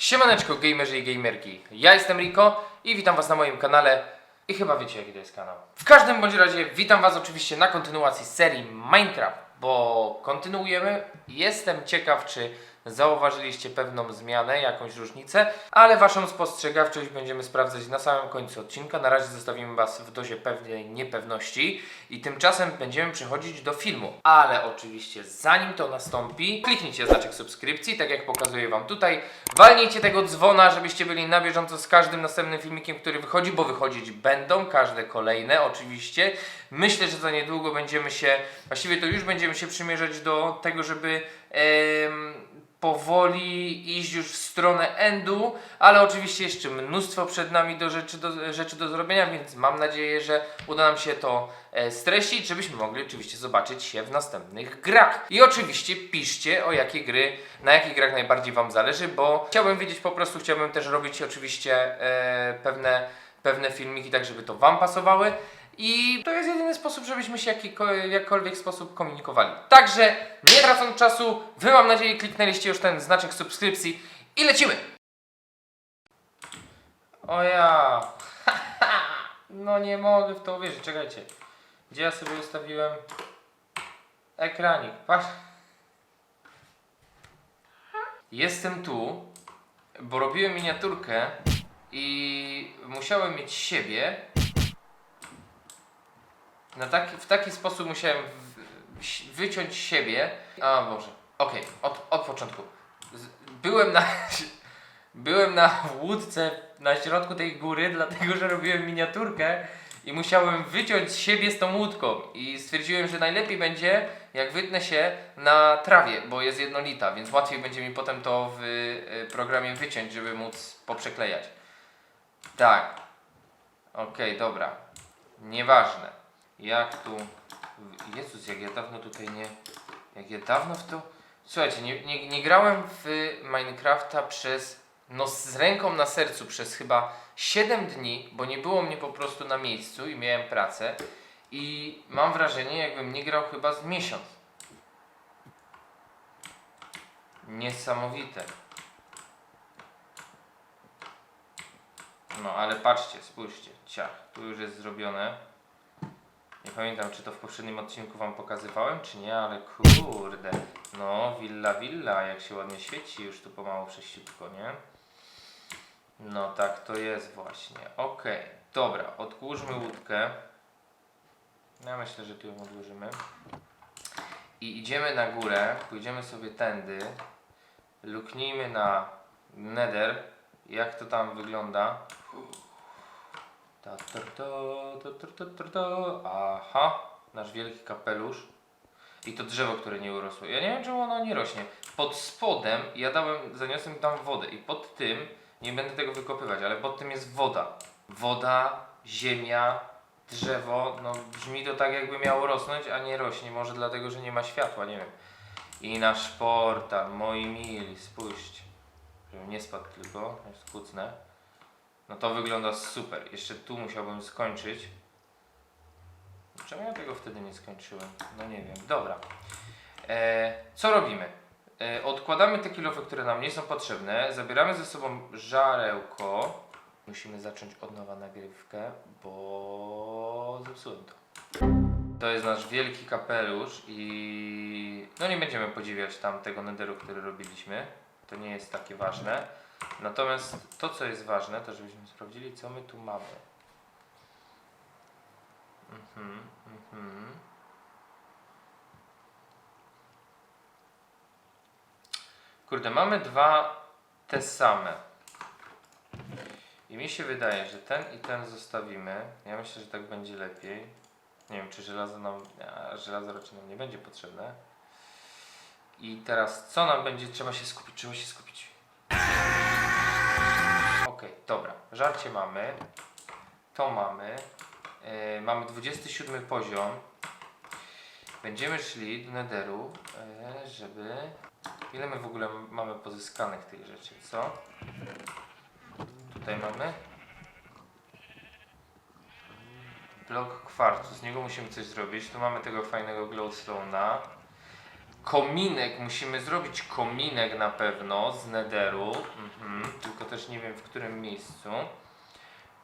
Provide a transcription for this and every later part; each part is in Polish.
Siemaneczko gamerzy i gamerki, ja jestem Riko i witam was na moim kanale i chyba wiecie jaki to jest kanał. W każdym bądź razie witam was oczywiście na kontynuacji serii Minecraft, bo kontynuujemy. Jestem ciekaw czy zauważyliście pewną zmianę, jakąś różnicę, ale waszą spostrzegawczość będziemy sprawdzać na samym końcu odcinka. Na razie zostawimy was w dozie pewnej niepewności i tymczasem będziemy przechodzić do filmu. Ale oczywiście zanim to nastąpi, kliknijcie znaczek subskrypcji, tak jak pokazuję wam tutaj. Walnijcie tego dzwona, żebyście byli na bieżąco z każdym następnym filmikiem, który wychodzi, bo wychodzić będą, każde kolejne oczywiście. Myślę, że za niedługo będziemy się, właściwie to już będziemy się przymierzać do tego, żeby powoli iść już w stronę endu, ale oczywiście jeszcze mnóstwo przed nami do rzeczy, do rzeczy do zrobienia, więc mam nadzieję, że uda nam się to e, streścić, żebyśmy mogli oczywiście zobaczyć się w następnych grach. I oczywiście piszcie o jakie gry, na jakich grach najbardziej Wam zależy, bo chciałbym wiedzieć po prostu, chciałbym też robić oczywiście e, pewne, pewne filmiki tak, żeby to Wam pasowały. I to jest jedyny sposób, żebyśmy się w jakkolwiek sposób komunikowali. Także nie tracąc czasu, Wy mam nadzieję kliknęliście już ten znaczek subskrypcji i lecimy! O ja! No nie mogę w to uwierzyć, czekajcie. Gdzie ja sobie ustawiłem ekranik? Patrz. Jestem tu, bo robiłem miniaturkę i musiałem mieć siebie na taki, w taki sposób musiałem wyciąć siebie. A Boże, okej, od, od początku. Z, byłem na. Byłem na łódce na środku tej góry, dlatego że robiłem miniaturkę i musiałem wyciąć siebie z tą łódką. I stwierdziłem, że najlepiej będzie, jak wytnę się na trawie, bo jest jednolita, więc łatwiej będzie mi potem to w y, programie wyciąć, żeby móc poprzeklejać. Tak. Okej, dobra. Nieważne. Jak tu. Jezus, jak ja dawno tutaj nie. Jak ja dawno w to. Słuchajcie, nie, nie, nie grałem w Minecrafta przez. No z ręką na sercu przez chyba 7 dni, bo nie było mnie po prostu na miejscu i miałem pracę. I mam wrażenie, jakbym nie grał chyba z miesiąc. Niesamowite. No ale patrzcie, spójrzcie. Ciach, tu już jest zrobione. Nie pamiętam, czy to w poprzednim odcinku Wam pokazywałem, czy nie, ale kurde. No, willa, willa, jak się ładnie świeci już tu pomału prześciutko, nie? No tak to jest właśnie. Okej, dobra, odłóżmy łódkę. Ja myślę, że tu ją odłożymy. I idziemy na górę, pójdziemy sobie tędy. Luknijmy na nether. Jak to tam wygląda? Ta, ta, ta, ta, ta, ta, ta, ta. Aha, nasz wielki kapelusz. I to drzewo, które nie urosło. Ja nie wiem, czemu ono nie rośnie. Pod spodem, ja dałem, zaniosłem tam wodę i pod tym, nie będę tego wykopywać, ale pod tym jest woda. Woda, ziemia, drzewo, no brzmi to tak jakby miało rosnąć, a nie rośnie. Może dlatego, że nie ma światła, nie wiem. I nasz portal, moi mili, spójrzcie. Żebym nie spadł tylko, jest kucnę. No to wygląda super. Jeszcze tu musiałbym skończyć. Czemu ja tego wtedy nie skończyłem? No nie wiem. Dobra. E, co robimy? E, odkładamy te kilofy, które nam nie są potrzebne. Zabieramy ze sobą żarełko. Musimy zacząć od nowa nagrywkę, bo zepsułem to. To jest nasz wielki kapelusz i no nie będziemy podziwiać tam tego nederu, który robiliśmy. To nie jest takie ważne. Natomiast to, co jest ważne, to żebyśmy sprawdzili, co my tu mamy. Mhm, mhm. Kurde, mamy dwa te same. I mi się wydaje, że ten i ten zostawimy. Ja myślę, że tak będzie lepiej. Nie wiem, czy żelazo nam. A, żelazo raczej nam nie będzie potrzebne. I teraz co nam będzie? Trzeba się skupić, trzeba się skupić. Okej, dobra. Żarcie mamy. To mamy. Yy, mamy 27 poziom. Będziemy szli do netheru, yy, żeby... Ile my w ogóle mamy pozyskanych tych rzeczy, co? Tutaj mamy. Blok kwarcu, z niego musimy coś zrobić. Tu mamy tego fajnego glowstone'a. Kominek, musimy zrobić kominek na pewno z netheru. Mhm. chociaż nie wiem w którym miejscu.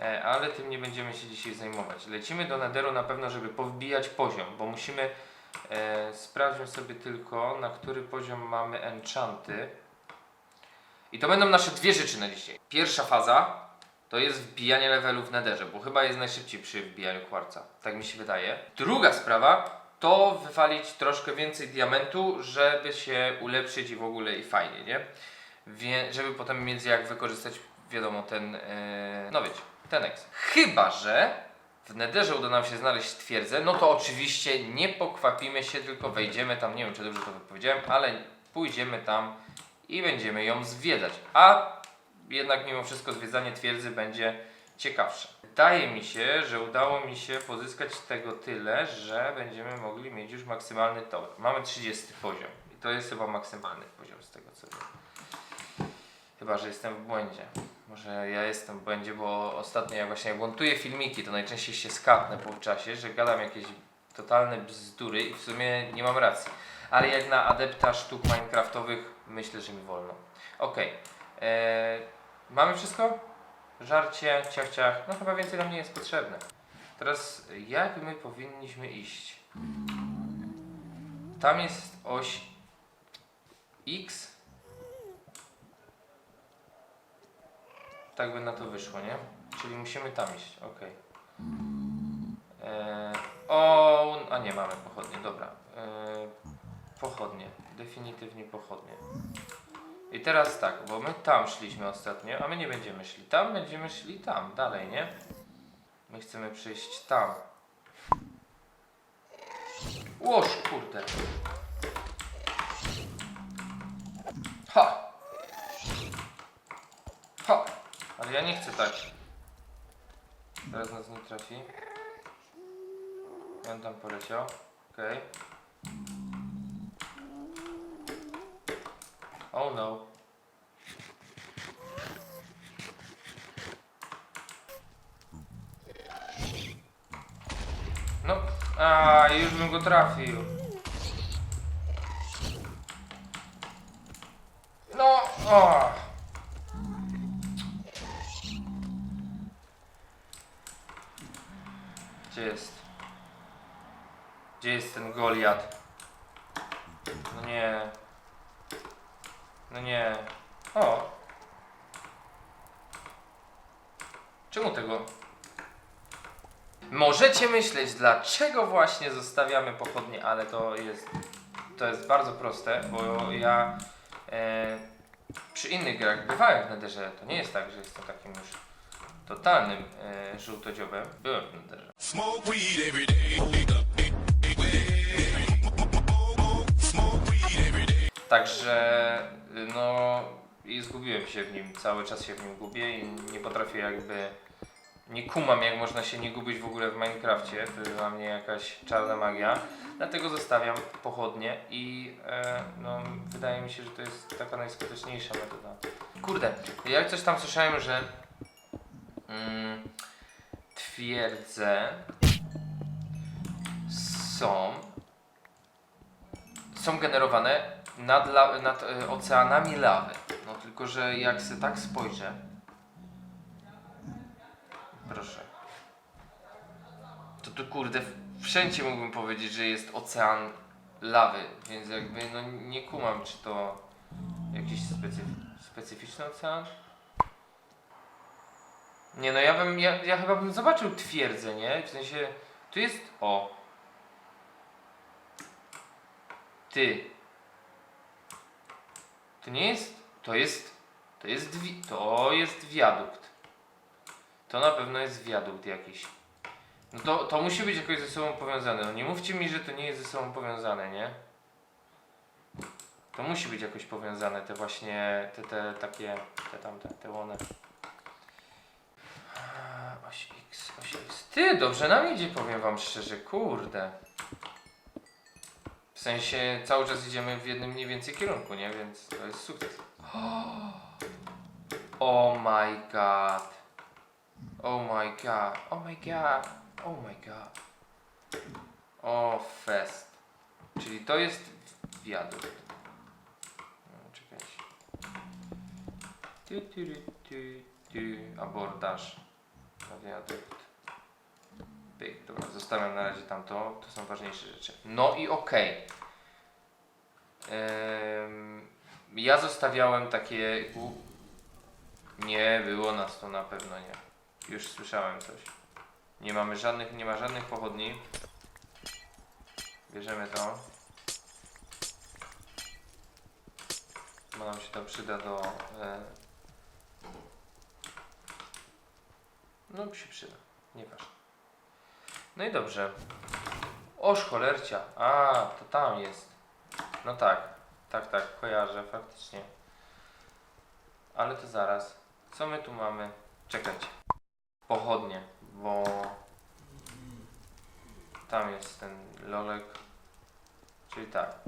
E, ale tym nie będziemy się dzisiaj zajmować. Lecimy do Netheru na pewno, żeby powbijać poziom, bo musimy. E, sobie tylko, na który poziom mamy enchanty. I to będą nasze dwie rzeczy na dzisiaj. Pierwsza faza to jest wbijanie levelu w Netherze, bo chyba jest najszybciej przy wbijaniu kwarca. Tak mi się wydaje. Druga sprawa to wywalić troszkę więcej diamentu, żeby się ulepszyć i w ogóle i fajnie, nie? Wie, żeby potem mieć jak wykorzystać, wiadomo, ten, yy, no wiecie, ten X. Chyba, że w Netherze uda nam się znaleźć twierdzę, no to oczywiście nie pokwapimy się, tylko wejdziemy tam, nie wiem czy dobrze to wypowiedziałem, ale pójdziemy tam i będziemy ją zwiedzać. A jednak mimo wszystko zwiedzanie twierdzy będzie ciekawsze. Wydaje mi się, że udało mi się pozyskać tego tyle, że będziemy mogli mieć już maksymalny tower. Mamy 30 poziom i to jest chyba maksymalny poziom z tego co wiem. Chyba, że jestem w błędzie. Może ja jestem w błędzie, bo ostatnio jak właśnie montuję filmiki, to najczęściej się skapnę po czasie, że gadam jakieś totalne bzdury i w sumie nie mam racji. Ale jak na adepta sztuk minecraftowych myślę, że mi wolno. Okej. Eee, Mamy wszystko? Żarcie, ciach, ciach. No chyba więcej nam nie jest potrzebne. Teraz jak my powinniśmy iść? Tam jest oś X. Tak by na to wyszło, nie? Czyli musimy tam iść, ok. Eee, o, a nie mamy pochodnie, dobra. Eee, pochodnie, definitywnie pochodnie. Teraz tak, bo my tam szliśmy ostatnio, a my nie będziemy szli tam, będziemy szli tam, dalej, nie? My chcemy przyjść tam. Łoż, kurde. Ha! Ha! Ale ja nie chcę tak. Teraz nas nie trafi. Ja on tam poleciał. Okej. Oh no. No, a już bym go trafił. No, o. Gdzie jest? Gdzie jest ten Goliat? No nie. No nie. O. Czemu tego? Możecie myśleć, dlaczego właśnie zostawiamy pochodnie, ale to jest, to jest bardzo proste, bo ja e, przy innych grach bywałem w Netherze. To nie jest tak, że jestem takim już totalnym e, żółtodziobem. Byłem w day. Także no i zgubiłem się w nim, cały czas się w nim gubię i nie potrafię jakby, nie kumam jak można się nie gubić w ogóle w Minecrafcie, to jest dla mnie jakaś czarna magia, dlatego zostawiam pochodnie i e, no wydaje mi się, że to jest taka najskuteczniejsza metoda. Kurde, jak coś tam słyszałem, że mm, twierdze są są generowane nad, nad e, oceanami lawy. No tylko, że jak się tak spojrzę. Proszę. To tu kurde, wszędzie mógłbym powiedzieć, że jest ocean lawy, więc jakby no nie kumam, czy to jakiś specyf specyficzny ocean? Nie no, ja bym, ja, ja chyba bym zobaczył twierdzę, nie? W sensie, tu jest, o. Ty. To nie jest. To jest. To jest. Wi to jest wiadukt. To na pewno jest wiadukt jakiś. No to, to musi być jakoś ze sobą powiązane. No nie mówcie mi, że to nie jest ze sobą powiązane, nie? To musi być jakoś powiązane, te właśnie, te, te takie, te tamte, te łone. Oś X, oś X. Ty, dobrze nam idzie, powiem wam szczerze, kurde. W sensie cały czas idziemy w jednym mniej więcej kierunku, nie? Więc to jest sukces. Oh my god. Oh my god. Oh my god. Oh my god. O fest. Czyli to jest wiadukt. No, Czekajcie. Tu, tu, tu, tu. Abordaż. wiadukt. Pyk, dobra, zostawiam na razie tamto, to są ważniejsze rzeczy. No i okej. Em, ja zostawiałem takie... Nie, było nas to na pewno nie. Już słyszałem coś. Nie mamy żadnych, nie ma żadnych pochodni. Bierzemy to. Bo nam się to przyda do... E... No się przyda, nieważne. No i dobrze. Oż cholercia. A, to tam jest. No tak, tak, tak, kojarzę, faktycznie. Ale to zaraz. Co my tu mamy? Czekajcie. Pochodnie, bo tam jest ten lolek. Czyli tak.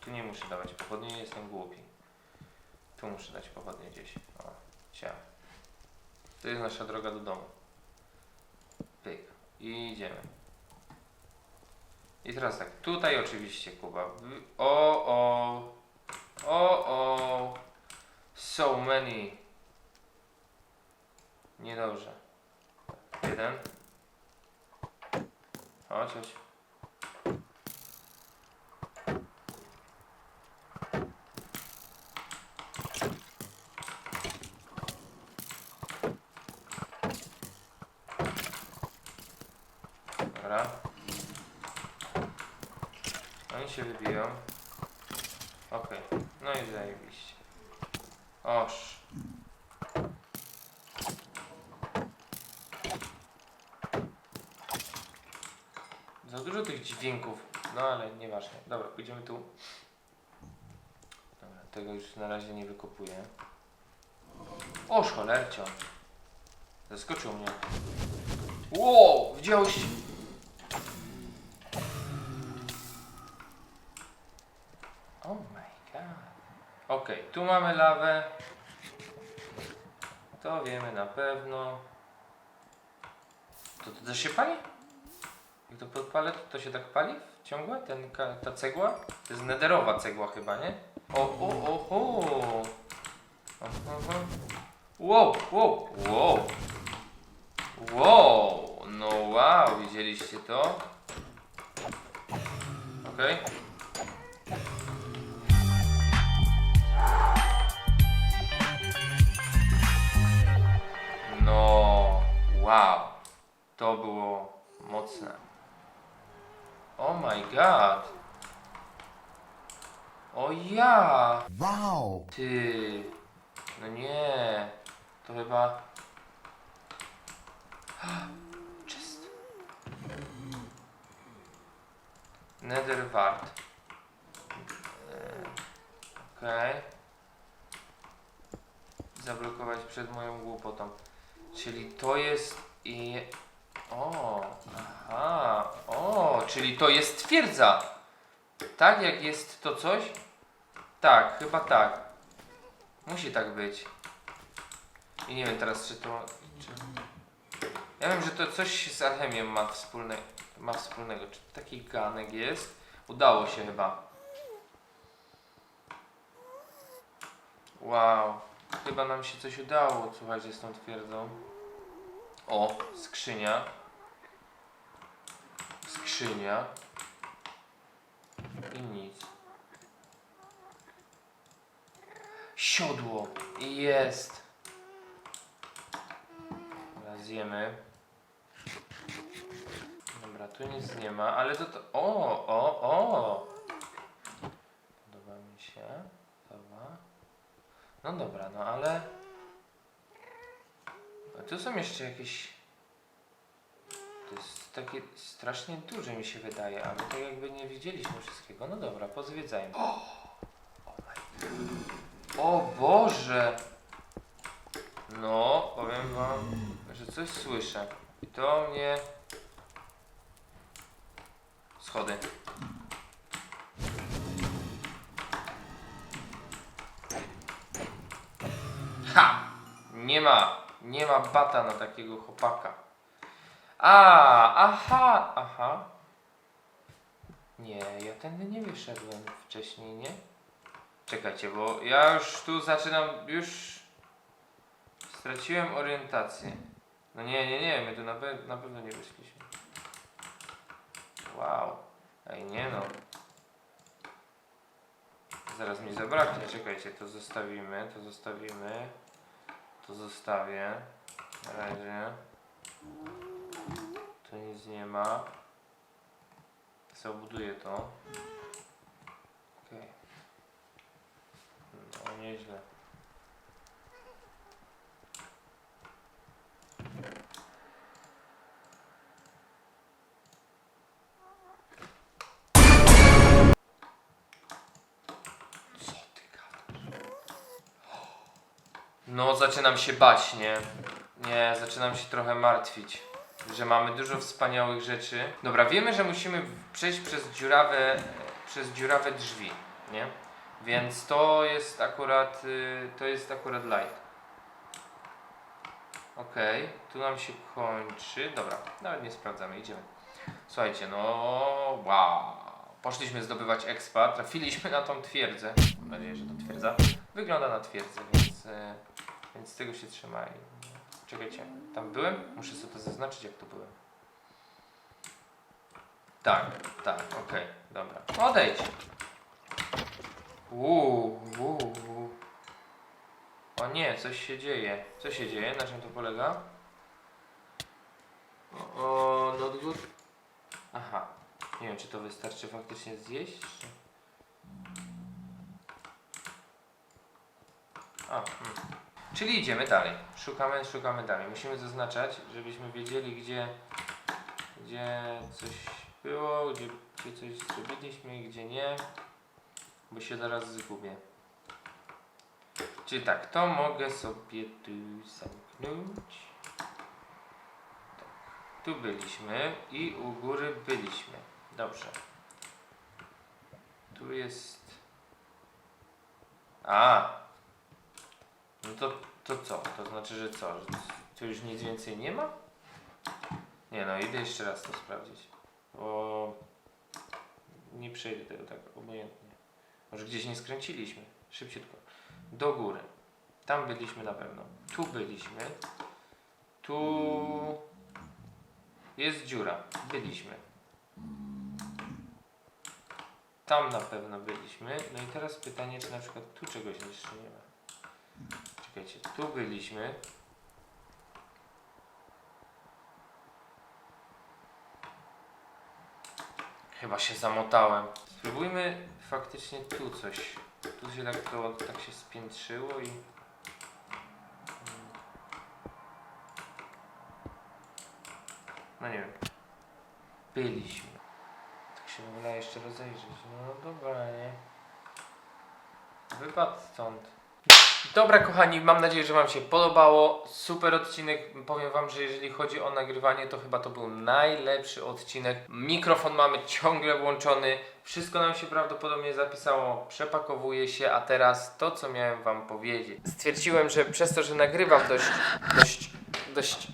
Tu nie muszę dawać pochodnie, jestem głupi. Tu muszę dać pochodnie gdzieś. O, cia. To jest nasza droga do domu. Pyk. I idziemy. I teraz tak, tutaj oczywiście Kuba. O, o, o, o. So many. Niedobrze. Jeden. Chodź, chodź. Dobra. Oni się wybiją. Okej. No i zajebiście. Oż. Za dużo tych dźwięków. No ale nieważne. Dobra, pójdziemy tu. Dobra, tego już na razie nie wykopuję. Oż cholercio. Zaskoczył mnie. Wow, widziałeś? Oh my god. Okej, tu mamy lawę. To wiemy na pewno. To, to też się pali? Jak to podpalę, to, się tak pali? Ciągła? Ten, ta cegła? To jest nederowa cegła chyba, nie? O, o, o, o. Aha. Wow, wow, wow. Wow, no wow, widzieliście to? Okej. No, wow, to było mocne. Oh my god. O ja. Wow! Ty. No nie. To chyba. Czyst. Netherwart. Eee, Okej. Zablokować przed moją głupotą. Czyli to jest i. O, aha, o, czyli to jest twierdza. Tak, jak jest to coś? Tak, chyba tak. Musi tak być. I nie wiem teraz, czy to. Czy... Ja wiem, że to coś z alchemią ma, wspólne, ma wspólnego. Czy taki ganek jest? Udało się chyba. Wow. Chyba nam się coś udało, słuchajcie, z tą twierdzą. O, skrzynia. Skrzynia. I nic. Siodło. I jest. Zjemy. Dobra, tu nic nie ma, ale to to... O, o, o! Podoba mi się. Dobra. No dobra, no ale... A tu są jeszcze jakieś... To jest takie strasznie duże mi się wydaje, ale tak jakby nie widzieliśmy wszystkiego. No dobra, pozwiedzajmy. O, o Boże! No, powiem wam, że coś słyszę. I to mnie... Schody. Ha! Nie ma, nie ma bata na takiego chłopaka. A, aha, aha. Nie, ja tędy nie wyszedłem wcześniej, nie? Czekajcie, bo ja już tu zaczynam, już Straciłem orientację. No nie, nie, nie, my tu na, pe- na pewno nie wyszliśmy. Wow. Ej, nie no. Zaraz mi zabraknie, czekajcie, to zostawimy, to zostawimy. To zostawię. Na razie. Tu nic nie ma. Zabuduję to. Okej. No, nieźle. No, zaczynam się bać, nie? Nie, zaczynam się trochę martwić. Że mamy dużo wspaniałych rzeczy. Dobra, wiemy, że musimy przejść przez dziurawe, przez dziurawe drzwi, nie? Więc to jest akurat, y, to jest akurat light. Okej, tu nam się kończy. Dobra, nawet nie sprawdzamy, idziemy. Słuchajcie, no wow. Poszliśmy zdobywać expa, trafiliśmy na tą twierdzę. Mam nadzieję, że to twierdza. Wygląda na twierdzę, więc, e, więc z tego się trzymaj. Czekajcie, tam byłem? Muszę sobie to zaznaczyć, jak tu byłem. Tak, tak, okej, dobra. Odejdź! Uuu, uuu. O nie, coś się dzieje. Co się dzieje? Na czym to polega? O, o notebook. Aha. Nie wiem, czy to wystarczy faktycznie zjeść, czy... A, hmm. Czyli idziemy dalej. Szukamy, szukamy dalej. Musimy zaznaczać, żebyśmy wiedzieli, gdzie, gdzie coś było, gdzie, gdzie coś zrobiliśmy, gdzie nie. Bo się zaraz zgubię. Czyli tak, to mogę sobie tu zamknąć. Tak. Tu byliśmy i u góry byliśmy. Dobrze. Tu jest. A! No to, to co? To znaczy, że co? Że tu już nic więcej nie ma? Nie no, idę jeszcze raz to sprawdzić. Bo nie przejdę tego tak obojętnie. Może gdzieś nie skręciliśmy. Szybciutko. Do góry. Tam byliśmy na pewno. Tu byliśmy. Tu jest dziura. Byliśmy. Tam na pewno byliśmy. No i teraz pytanie, czy na przykład tu czegoś jeszcze nie ma. Czekajcie, tu byliśmy. Chyba się zamotałem. Spróbujmy faktycznie tu coś. Tu się tak to tak się spiętrzyło i. No nie wiem. Byliśmy. Tak się w ogóle jeszcze rozejrzeć. No dobra, nie? Wypadł stąd. Dobra kochani, mam nadzieję, że Wam się podobało. Super odcinek. Powiem Wam, że jeżeli chodzi o nagrywanie, to chyba to był najlepszy odcinek. Mikrofon mamy ciągle włączony. Wszystko nam się prawdopodobnie zapisało. Przepakowuje się, a teraz to, co miałem Wam powiedzieć. Stwierdziłem, że przez to, że nagrywam dość, dość, dość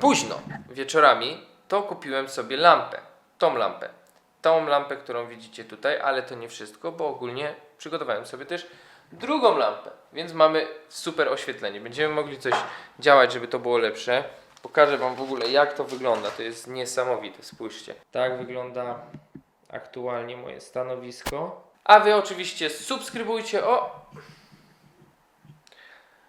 późno wieczorami, to kupiłem sobie lampę. Tą lampę. Tą lampę, którą widzicie tutaj, ale to nie wszystko, bo ogólnie przygotowałem sobie też drugą lampę, więc mamy super oświetlenie. Będziemy mogli coś działać, żeby to było lepsze. Pokażę Wam w ogóle jak to wygląda. To jest niesamowite, spójrzcie. Tak wygląda aktualnie moje stanowisko. A Wy oczywiście subskrybujcie, o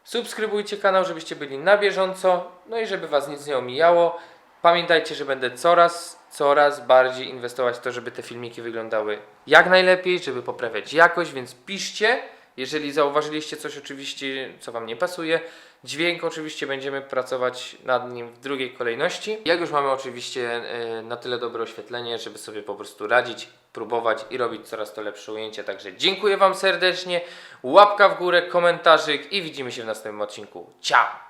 Subskrybujcie kanał, żebyście byli na bieżąco, no i żeby Was nic nie omijało. Pamiętajcie, że będę coraz, coraz bardziej inwestować w to, żeby te filmiki wyglądały jak najlepiej, żeby poprawiać jakość, więc piszcie, jeżeli zauważyliście coś oczywiście, co Wam nie pasuje. Dźwięk oczywiście będziemy pracować nad nim w drugiej kolejności. Jak już mamy oczywiście e, na tyle dobre oświetlenie, żeby sobie po prostu radzić, próbować i robić coraz to lepsze ujęcia. Także dziękuję Wam serdecznie, łapka w górę, komentarzyk i widzimy się w następnym odcinku. Ciao!